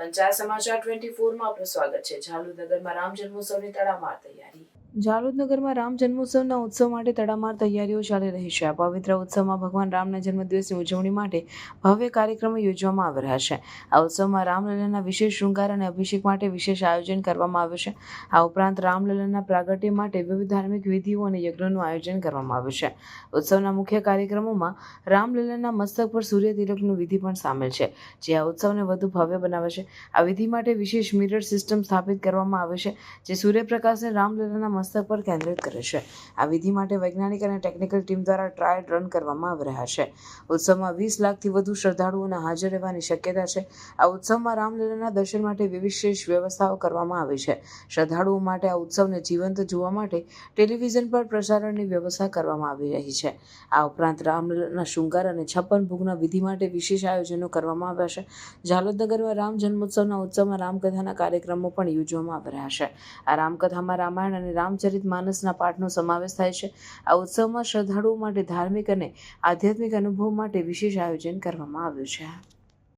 પંચાયત સમાચાર ટ્વેન્ટી ફોરમાં આપનું સ્વાગત છે. ઝાલુનગરમાં રામ જન્મોત્સવની તડામાર તૈયારી. ઝાલુદ નગરમાં રામ જન્મોત્સવના ઉત્સવ માટે તડામાર તૈયારીઓ ચાલી રહી છે. આ પવિત્ર ઉત્સવમાં ભગવાન રામના જન્મદિવસની ઉજવણી માટે ભવ્ય કાર્યક્રમો યોજવામાં આવી રહ્યા છે. આ ઉત્સવમાં રામલલાના વિશેષ શૃંગાર અને અભિષેક માટે વિશેષ આયોજન કરવામાં આવ્યું છે. આ ઉપરાંત રામલલાના પ્રાગટ્ય માટે વિવિધ ધાર્મિક વિધિઓ અને યજ્ઞનું આયોજન કરવામાં આવ્યું છે. ઉત્સવના મુખ્ય કાર્યક્રમોમાં રામલલાના મસ્તક પર સૂર્ય તિલકનું વિધિ પણ સામેલ છે, જે આ ઉત્સવને વધુ ભવ્ય બનાવે છે. આ વિધિ માટે વિશેષ મિરર સિસ્ટમ સ્થાપિત કરવામાં આવે છે, જે સૂર્યપ્રકાશને રામલલ્લાના મસ્તક પર કેન્દ્રિત કરે છે. આ વિધિ માટે વૈજ્ઞાનિક અને ટેકનિકલ ટીમ દ્વારા ટ્રાયલ રન કરવામાં આવી રહ્યા છે. ઉત્સવમાં વીસ લાખથી વધુ શ્રદ્ધાળુઓના હાજર રહેવાની શક્યતા છે. આ ઉત્સવમાં રામલીલાના દર્શન માટે વિશેષ વ્યવસ્થાઓ કરવામાં આવી છે. શ્રદ્ધાળુઓ માટે આ ઉત્સવને જીવંત જોવા માટે ટેલિવિઝન પર પ્રસારણની વ્યવસ્થા કરવામાં આવી રહી છે. આ ઉપરાંત રામલીલાના શૃંગાર અને છપ્પન ભોગના વિધિ માટે વિશેષ આયોજનો કરવામાં આવ્યા છે. ઝાલોદનગરમાં રામ જન્મોત્સવના ઉત્સવમાં રામકથાના કાર્યક્રમો પણ યોજવામાં આવી રહ્યા છે. આ રામકથામાં રામાયણ અને રામચરિત માનસના પાઠનો સમાવેશ થાય છે. આ ઉત્સવમાં શ્રદ્ધાળુઓ માટે ધાર્મિક અને આધ્યાત્મિક અનુભવ માટે વિશેષ આયોજન કરવામાં આવ્યું છે.